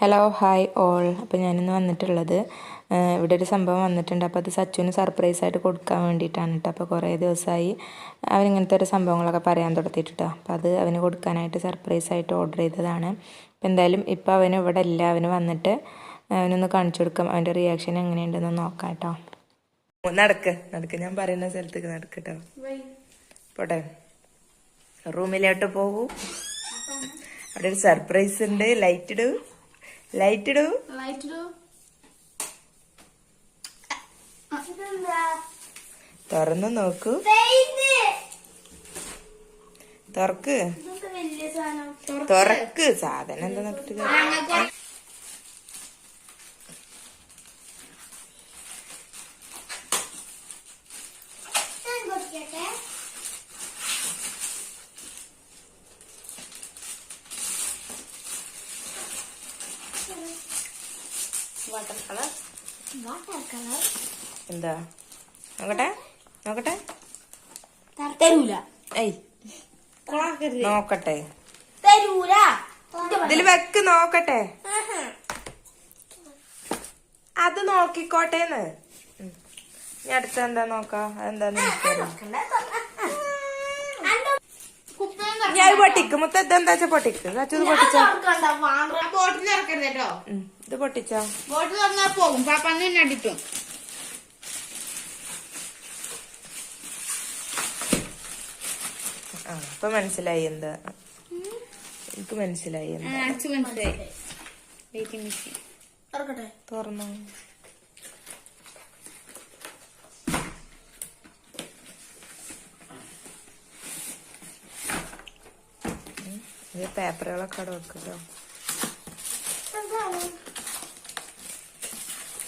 Hello hi all അപ്പോൾ ഞാനിന്ന് വന്നിട്ടുള്ളത് ഇവിടെ ഒരു സംഭവം വന്നിട്ടുണ്ട്. അപ്പോൾ അത് സച്ചുവിന് സർപ്രൈസ് ആയിട്ട് കൊടുക്കാൻ വേണ്ടിയിട്ടാണ് കേട്ടോ അപ്പോൾ കുറേ ദിവസമായി അവനിങ്ങനത്തെ ഒരു സംഭവങ്ങളൊക്കെ പറയാൻ തുടത്തിയിട്ടോ അപ്പോൾ അത് അവന് കൊടുക്കാനായിട്ട് സർപ്രൈസ് ആയിട്ട് ഓർഡർ ചെയ്തതാണ്. അപ്പോൾ എന്തായാലും ഇപ്പോൾ അവന് ഇവിടെ ഇല്ല അവന് വന്നിട്ട് അവനൊന്ന് കാണിച്ചു കൊടുക്കാം. അവന്റെ റിയാക്ഷൻ എങ്ങനെയുണ്ടെന്ന് നോക്കാം കേട്ടോ നടക്ക്. നടക്ക്. ഞാൻ പറയുന്ന സ്ഥലത്തേക്ക് നടക്ക് കേട്ടോ പോട്ടെ. റൂമിലോട്ട് പോകൂ. അവിടെ ഒരു സർപ്രൈസ് ഉണ്ട്. ലൈറ്റ് ഇടൂ. ലൈറ്റ് ഇടൂ. ലൈറ്റ് തുറന്നു നോക്കൂ. തുറക്ക്. തുറക്ക്. സാധനം എന്താ നോക്കിട്ട് കാര്യം? എന്താ? നോക്കട്ടെ നോക്കട്ടെ. തരൂല. ഏയ്. നോക്കട്ടെ. തരൂല. ഇതിൽ വെക്ക് നോക്കട്ടെ. അത് നോക്കിക്കോട്ടേന്ന്. ഇനി അടുത്ത എന്താ നോക്ക? അതെന്താന്ന് എനിക്കറിയാം ഞാൻ പൊട്ടിക്കും. മുത്ത എന്താ വെച്ചാ പൊട്ടിക്ക്? പൊട്ടിച്ച? ബോട്ടിൽ ഇറക്കരുത് കേട്ടോ ഇത് പൊട്ടിച്ചോ? ബോട്ടിൽ തന്നാ പോകും. പാപ്പാന്ന് തന്നെ അടിക്കും. ആ ഇപ്പൊ മനസ്സിലായി എന്താ? എനിക്ക് മനസ്സിലായി എന്താ? തുറന്നു? ഇത് പേപ്പറുകളൊക്കെ അവിടെ വെക്കട്ടോ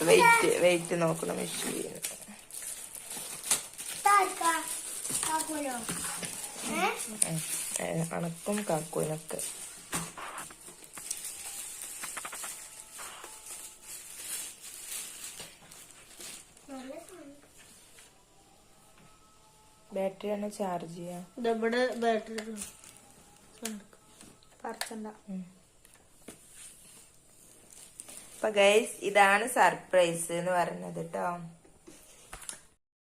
വെയിറ്റ് വെയിറ്റ് നോക്കണം മെഷീൻ അണക്കും കാക്കൂനൊക്കെ ബാറ്ററി ആണ് ചാർജ് ചെയ്യാ. ബാറ്ററി പറിച്ചണ്ട. അപ്പൊ ഗൈസ് ഇതാണ് സർപ്രൈസ് എന്ന് പറയുന്നത് കേട്ടോ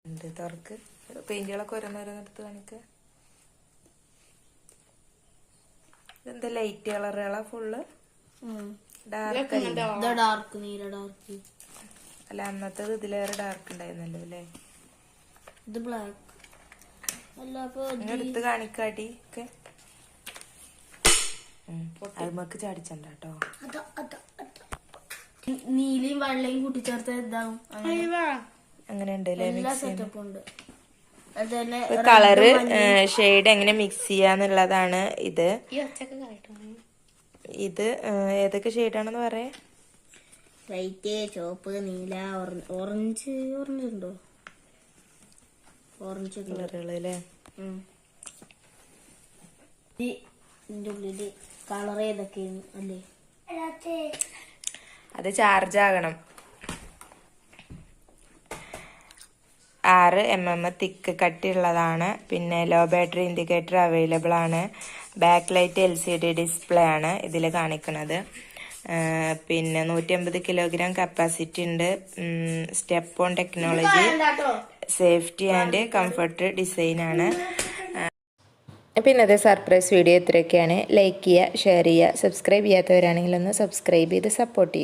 എന്ത് തുറക്ക്? പെയിന്റുകളൊക്കെ ഓരോന്നോരോന്നെടുത്ത് കാണിക്ക. ഇതെന്താ ലൈറ്റ് കളറുകളാ ഫുള്ള് ഡാർക്ക് ഡാർക്ക് നീല ഡാർക്ക് അല്ല അന്നത്തെ ഇതിലേറെ ഡാർക്ക് ഉണ്ടായിരുന്നല്ലോ അല്ലേ? ഇത് ബ്ലാക്ക് അല്ല അപ്പൊ എടുത്ത് കാണിക്കാടി ഒക്കെ. അരുമക്ക് ചാടിച്ചണ്ട നീലയും വെള്ളയും കൂട്ടിച്ചേർത്ത് ഇതാവും. അങ്ങനെ ഉണ്ട് എല്ലാ സെറ്റപ്പ് ഉണ്ട്. കളറ് ഷെയ്ഡ് എങ്ങനെ മിക്സ് ചെയ്യാന്നുള്ളതാണ് ഇത്. ഇത് ഏതൊക്കെ ഷെയ്ഡാണെന്ന് പറയാ? വൈറ്റ് ചുവപ്പ് നീല ഓറഞ്ച് ഓറഞ്ച് ഉണ്ടോ? ഓറഞ്ച് കളറുകളല്ലേ ഇതിന്റെ ഉള്ളിൽ കളർ ഏതൊക്കെയാണ് അല്ലേ? അത് ചാർജ് ആകണം. ആറ് എം എം തിക്ക് കട്ടിയുള്ളതാണ് പിന്നെ ലോ ബാറ്ററി ഇൻഡിക്കേറ്റർ അവൈലബിൾ ആണ്. Back light L C D display ആണ് ഇതിൽ കാണിക്കുന്നത്. പിന്നെ നൂറ്റി അമ്പത് കിലോഗ്രാം കപ്പാസിറ്റി ഉണ്ട് step on technology safety and comfort design ആണ്. പിന്നെ ഇന്നത്തെ സർപ്രൈസ് വീഡിയോ ഇത്രയൊക്കെയാണ്. ലൈക്ക് ചെയ്യുക ഷെയർ ചെയ്യുക സബ്സ്ക്രൈബ് ചെയ്യാത്തവരാണെങ്കിൽ ഒന്ന് സബ്സ്ക്രൈബ് ചെയ്ത് സപ്പോർട്ട് ചെയ്യുക.